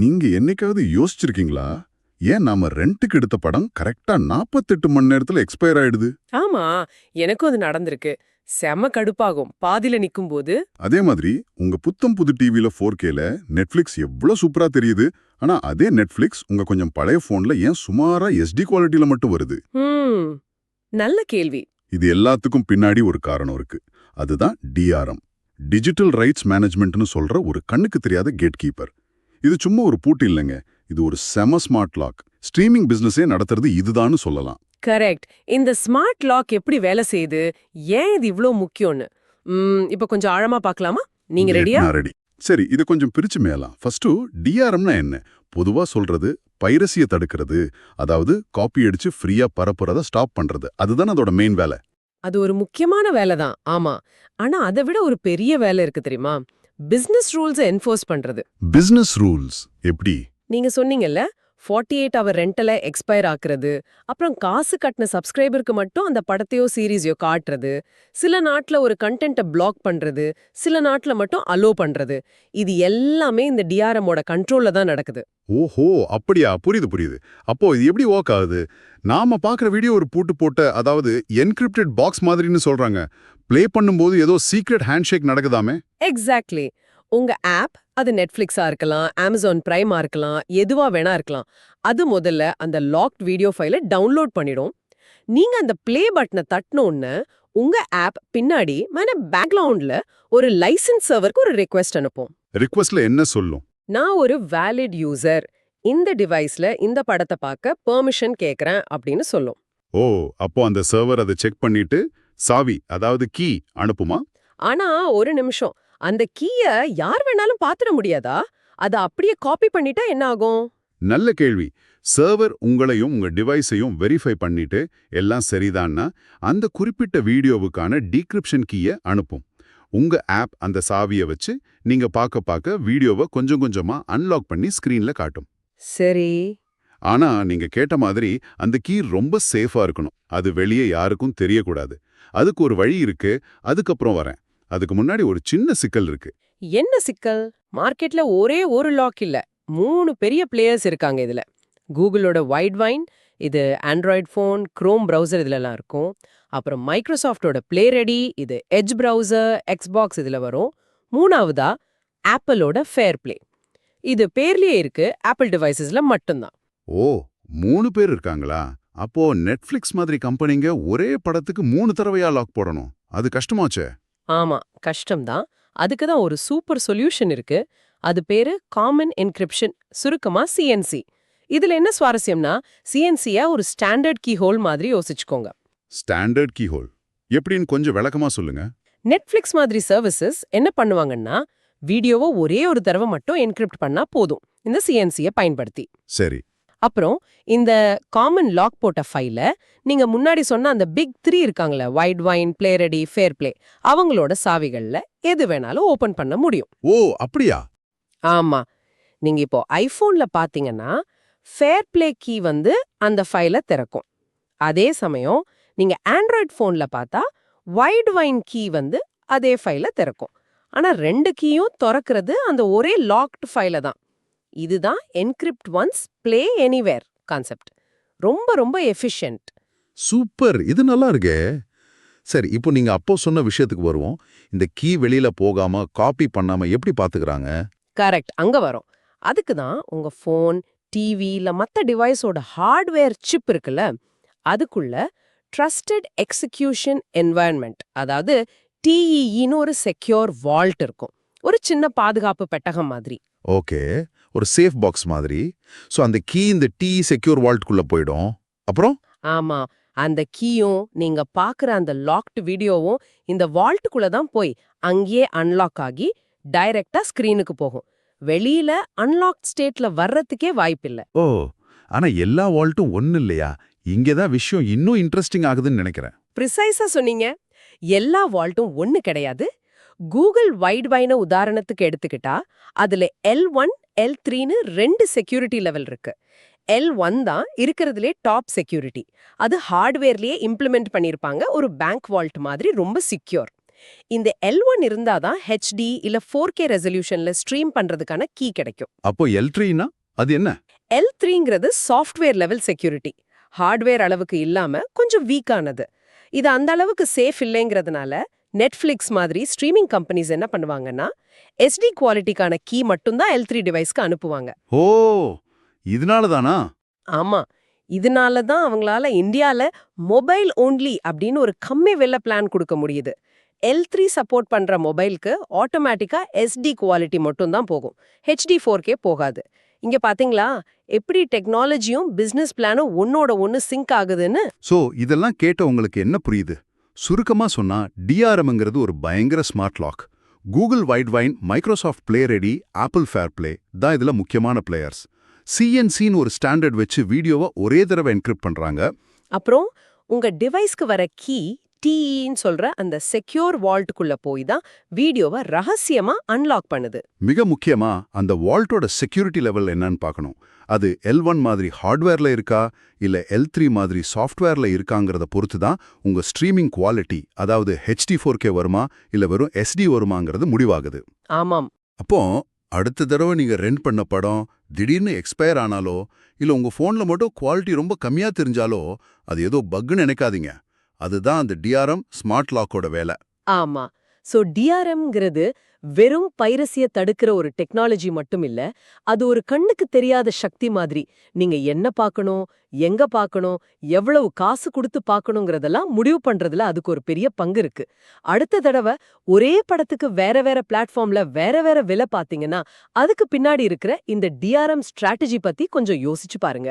நீங்க என்னைக்காவது யோசிச்சிருக்கீங்களா? ஏன் நாம ரெண்ட்டுக்கு எடுத்த படம் கரெக்டா 48 மணி நேரத்துல எக்ஸ்பயர் ஆயிடுது? ஆமா எனக்கும் அது நடந்திருக்கு. செம கடுப்பாகும். பாதியில நிக்கும்போது. அதே மாதிரி உங்க புத்தம் புது டிவில 4Kல நெட்ஃபிளிக்ஸ் எவ்வளவு சூப்பரா தெரியுது. ஆனா அதே நெட்ஃபிளிக்ஸ் உங்க கொஞ்சம் பழைய போன்ல ஏன் சுமாரா எஸ்டி குவாலிட்டில மட்டும் வருது? நல்ல கேள்வி. இது எல்லாத்துக்கும் பின்னாடி ஒரு காரணம் இருக்கு. அதுதான் டிஆர்எம் டிஜிட்டல் ரைட்ஸ் மேனேஜ்மெண்ட்னு சொல்ற ஒரு கண்ணுக்கு தெரியாத கேட் கீப்பர் இது சும்மா ஒரு பூட்டு இல்லைங்க. இது ஒரு செம ஸ்மார்ட் லாக். ஸ்ட்ரீமிங் பிசினஸே நடத்துறது இதுதான்னு சொல்லலாம். கரெக்ட். இந்த ஸ்மார்ட் லாக் எப்படி வேலை செய்யுது? ஏன் இது இவ்ளோ முக்கியம்னு? இப்ப கொஞ்சம் ஆழமா பார்க்கலாமா? நீங்க ரெடியா? ரெடி. சரி இது கொஞ்சம் பிரிச்சு மேலாம் ஃபர்ஸ்ட் டிஆர்எம்னா என்ன? பொதுவா சொல்றது பைரசியை தடுக்கிறது அதாவது காப்பி அடிச்சு ஃப்ரீயா பரப்புறத ஸ்டாப் பண்றது. அதுதான் அதோட மெயின் வேலை. அது ஒரு முக்கியமான வேலை தான் ஆமா. ஆனா அதை விட ஒரு பெரிய வேலை இருக்கு தெரியுமா? பிசினஸ் ரூல்ஸை என்ஃபோர்ஸ் பண்றது. பிசினஸ் ரூல்ஸ் எப்படி? நீங்க சொன்னீங்கல்ல 48 எயிட் அவர் ரெண்டல எக்ஸ்பயர் ஆக்குறது அப்புறம் காசு கட்டின சப்ஸ்கிரைபருக்கு மட்டும் அந்த படத்தையோ சீரீஸையோ காட்டுறது சில நாட்டுல ஒரு கண்டென்ட்டை பிளாக் பண்றது சில நாட்டுல மட்டும் அலோ பண்றது. இது எல்லாமே இந்த டிஆர்எம்மோட கண்ட்ரோல்ல தான் நடக்குது. ஓஹோ அப்படியா? புரியுது புரியுது. அப்போ இது எப்படி ஒர்க் ஆகுது? நாம பார்க்குற வீடியோ ஒரு பூட்டு போட்ட அதாவது என்கிரிப்டட் பாக்ஸ் மாதிரின்னு சொல்றாங்க. ப்ளே பண்ணும்போது ஏதோ சீக்ரெட் ஹேண்ட்ஷேக் நடக்குதாமே? எக்ஸாக்ட்லி உங்க ஆப் அது நெட்ஃபிளிக்ஸா இருக்கலாம் அமேசான் பிரைமா இருக்கலாம் எதுவா வேணா இருக்கலாம். அது முதல்ல அந்த லாக்ட் வீடியோ ஃபைலை டவுன்லோட் பண்ணிடும். நீங்க அந்த ப்ளே பட்டனை தட்டினோன்னு உங்க ஆப் பின்னாடி மேன பேக்ரவுண்ட்ல ஒரு லைசன்ஸ் சர்வருக்கு ஒரு ரெக்வெஸ்ட் அனுப்பும். ரிக்வெஸ்ட்ல என்ன சொல்லும்? நான் ஒரு வேலிட் யூசர் இந்த டிவைஸ்ல இந்த படத்தை பார்க்க பெர்மிஷன் கேக்குறேன் அப்படின்னு சொல்லும். ஓ அப்போ அந்த சர்வர் அதை செக் பண்ணிட்டு சாவி அதாவது கீ அனுப்புமா? ஆனா ஒரு நிமிஷம். அந்த கீய யார் வேணாலும் பாத்துட முடியாதா? அத அப்படியே காப்பி பண்ணிட்டா என்ன ஆகும் நல்ல கேள்வி. சர்வர் உங்களையும் உங்க டிவைஸையும் வெரிஃபை பண்ணிட்டு எல்லாம் சரிதான்னா அந்த குறிப்பிட்ட வீடியோவுக்கான டீக்ரிப்ஷன் கீயை அனுப்பும். உங்க ஆப் அந்த சாவியை வச்சு நீங்க பார்க்க பார்க்க வீடியோவை கொஞ்சம் கொஞ்சமா அன்லாக் பண்ணி ஸ்கிரீன்ல காட்டும். சரி. ஆனா நீங்க கேட்ட மாதிரி அந்த கீ ரொம்ப சேஃபா இருக்கணும். அது வெளியே யாருக்கும் தெரியக்கூடாது. அதுக்கு ஒரு வழி இருக்கு. அதுக்கப்புறம் வரேன். அதுக்கு முன்னாடி ஒரு சின்ன சிக்கல் இருக்கு. என்ன சிக்கல்? மார்க்கெட்ல ஒரே ஒரு லாக் இல்ல. மூணு பெரிய பிளேயர்ஸ் இருக்காங்க இதுல. கூகுளோட வைட் வைன் இது ஆண்ட்ராய்ட் ஃபோன் க்ரோம் ப்ரௌசர் இதுலலாம் இருக்கும். அப்புறம் மைக்ரோசாஃப்டோட ப்ளே ரெடி இது எஜ் ப்ரௌசர் எக்ஸ்பாக்ஸ் இதுல வரும். மூணாவதா ஆப்பிளோட ஃபேர் பிளே. இது பேர்லயே இருக்கு. ஆப்பிள் டிவைசஸ்ல மட்டும்தான். ஓ மூணு பேர் இருக்காங்களா? அப்போ நெட்ஃபிளிக்ஸ் மாதிரி கம்பெனிங்க ஒரே படத்துக்கு மூணு தடவையா லாக் போடணும். அது கஷ்டமாச்சே. ஆமா கஷ்டம்தான். அதுக்கு தான் ஒரு சூப்பர் சொல்யூஷன் இருக்கு. அது பேரு காமன் என்கிரிப்ஷன் சுருக்கமா சிஎன்சி இதுல என்ன சுவாரஸ்யம்னா சிஎன்சிய ஒரு ஸ்டாண்டர்ட் கீ ஹோல் மாதிரி யோசிச்சுக்கோங்க. ஸ்டாண்டர்ட் கீ ஹோல் எப்படின்னு கொஞ்சம் விளக்கமா சொல்லுங்க. நெட்ஃபிளிக்ஸ் மாதிரி சர்வீசஸ் என்ன பண்ணுவாங்கன்னா வீடியோவை ஒரே ஒரு தடவை மட்டும் என்கிரிப்ட் பண்ணா போதும். இந்த சிஎன்சியை பயன்படுத்தி. சரி. அப்புறம் இந்த காமன் லாக் போட்ட ஃபைல நீங்க முன்னாடி சொன்ன அந்த பிக் த்ரீ இருக்காங்களே wide vine play ready fair play அவங்களோட சாவிகள்ல எது வேணாலும் ஓபன் பண்ண முடியும். ஓ அப்படியா? ஆமா. நீங்க இப்போ ஐபோன்ல பாத்தீங்கன்னா ஃபேர் ப்ளே கீ வந்து அந்த ஃபைலை திறக்கும். அதே சமயம் நீங்க ஆண்ட்ராய்ட் ஃபோன்ல பார்த்தா வைட் வைன் கீ வந்து அதே ஃபைலை திறக்கும். ஆனா ரெண்டு கீயும் திறக்கிறது அந்த ஒரே லாக்டு ஃபைல தான். இதுதான் encrypt once play anywhere concept ரொம்ப ரொம்ப எஃபிஷியன்ட் சூப்பர் இது நல்லா இருக்கே. சரி இப்போ நீங்க அப்போ சொன்ன விஷயத்துக்கு வருவோம். இந்த கீ வெளியில போகாம காப்பி பண்ணாம எப்படி பாத்துக்கறாங்க? கரெக்ட் அங்க வரும். அதுக்கு தான் உங்க ஃபோன் டிவி இல்ல மத்த டிவைஸோட ஹார்ட்வேர் சிப் இருக்குல்ல அதுக்குள்ள ட்ரஸ்டட் எக்ஸிகியூஷன் என்வாயன்மெண்ட் அதாவது டிஇஇன்னு ஒரு செக்யூர் வால்ட் இருக்கும். ஒரு சின்ன பாதுகாப்பு பெட்டகம் மாதிரி. ஓகே. ஒரு சேஃப் பாக்ஸ் மாதிரி. சோ அந்த கீ இந்த டி செக்யூர் வால்ட்குள்ள போயிடும். அப்புறம்? ஆமா. அந்த கீயும் நீங்க பாக்குற அந்த லாக்டு வீடியோவும் இந்த வால்ட்டுக்குள்ள தான் போய் அங்கேயே அன்லாக் ஆகி டைரக்டா ஸ்கிரீனுக்கு போகும். வெளியில அன்லாக்ட் ஸ்டேட்ல வர்றதுக்கே வாய்ப்பில்ல. ஓ ஆனா எல்லா வால்ட்டும் ஒண்ணு இல்லையா? இங்கதான் விஷயம் இன்னும் இன்ட்ரெஸ்டிங் ஆகுதுன்னு நினைக்கிறேன். ப்ரிசைஸா சொன்னீங்க. எல்லா வால்ட்டும் ஒண்ணு கிடையாது. கூகுள் வைட் வைன உதாரணத்துக்கு எடுத்துக்கிட்டா அதுல எல் ஒன் எல் த்ரீன்னு ரெண்டு செக்யூரிட்டி லெவல் இருக்கு. எல் ஒன் தான் இருக்கிறதுலே டாப் செக்யூரிட்டி அது ஹார்ட்வேர்லயே இம்ப்ளிமெண்ட் பண்ணியிருப்பாங்க ஒரு பேங்க் வால்ட் மாதிரி ரொம்ப சிக்யூர் இந்த எல் ஒன் இருந்தாதான் ஹெச்டி இல்ல ஃபோர் கே ரெசல்யூஷன்ல ஸ்ட்ரீம் பண்றதுக்கான கீ கிடைக்கும். அப்போ எல்ட்ரினா அது என்ன? எல் த்ரீங்கிறது சாஃப்ட்வேர் லெவல் செக்யூரிட்டி ஹார்ட்வேர் அளவுக்கு இல்லாம கொஞ்சம் வீக்கானது இது அந்த அளவுக்கு சேஃப் இல்லைங்கிறதுனால நெட்ஃபிளிக்ஸ் மாதிரி ஸ்ட்ரீமிங் கம்பெனிஸ் என்ன பண்ணுவாங்கன்னா எஸ்டி குவாலிட்டிக்கான கீ மட்டும்தான் எல் த்ரீ டிவைஸ்க்கு அனுப்புவாங்க. ஓ இதனால தானா ஆமா இதனால தான் அவங்களால இந்தியால மொபைல் ஓன்லி அப்படின்னு ஒரு கம்மி விலை பிளான் கொடுக்க முடியுது. எல் த்ரீ சப்போர்ட் பண்ற மொபைலுக்கு ஆட்டோமேட்டிக்கா எஸ்டி குவாலிட்டி மட்டும் தான் போகும். ஹெச்டி ஃபோர் கே போகாது. இங்க பாத்தீங்களா எப்படி டெக்னாலஜியும் பிசினஸ் பிளானும் ஒன்னோட ஒன்னு சிங்க் ஆகுதுன்னு? சோ இதெல்லாம் கேட்ட உங்களுக்கு என்ன புரியுது? சுருக்கமா சொன்னா டிஆர்எம்ங்கிறது ஒரு பயங்கர smart lock Google wide vine Microsoft play ready Apple fair play தான் இதுல முக்கியமான பிளேயர்ஸ் சிஎன்சின்னு ஒரு ஸ்டாண்டர்ட் வச்சு வீடியோவை ஒரே தடவை என்கிரிப்ட் பண்றாங்க. அப்புறம் உங்க டிவைஸ்க்கு வர கீ டிஇன்னு சொல்ற அந்த செக்யூர் வால்ட்டுக்குள்ள போய் தான் வீடியோவை ரகசியமா அன்லாக் பண்ணுது. மிக முக்கியமா அந்த வால்ட்டோட செக்யூரிட்டி லெவல் என்னன்னு பார்க்கணும். அது எல் ஒன் மாதிரி ஹார்ட்வேர்ல இருக்கா இல்ல எல் த்ரீ மாதிரி சாஃப்ட்வேர்ல இருக்காங்கிறத பொறுத்து தான் உங்க ஸ்ட்ரீமிங் குவாலிட்டி அதாவது ஹெச்டி ஃபோர் கே வருமா இல்ல வெறும் எஸ்டி வருமாங்கிறது முடிவாகுது. ஆமாம். அப்போ அடுத்த தடவை நீங்க ரெண்ட் பண்ண படம் திடீர்னு எக்ஸ்பயர் ஆனாலோ இல்ல உங்க போன்ல மட்டும் குவாலிட்டி ரொம்ப கம்மியா தெரிஞ்சாலோ அது ஏதோ பக்குன்னு நினைக்காதீங்க. அதுதான் அந்த டிஆர்எம் ஸ்மார்ட் லாக்கோட வேலை. ஆமா. சோ டிஆர்எம்ங்கிறது வெறும் பைரசிய தடுக்கிற ஒரு டெக்னாலஜி மட்டும் இல்ல அது ஒரு கண்ணுக்கு தெரியாத சக்தி மாதிரி. நீங்க என்ன பார்க்கணும் எங்க பார்க்கணும் எவ்வளவு காசு கொடுத்து பார்க்கணுங்கிறதெல்லாம் முடிவு பண்றதுல அதுக்கு ஒரு பெரிய பங்கு இருக்கு. அடுத்த தடவை ஒரே படத்துக்கு வேற வேற பிளாட்ஃபார்ம்ல வேற வேற விலை பாத்தீங்கன்னா அதுக்கு பின்னாடி இருக்கிற இந்த டிஆர்எம் ஸ்ட்ராட்டஜி பத்தி கொஞ்சம் யோசிச்சு பாருங்க.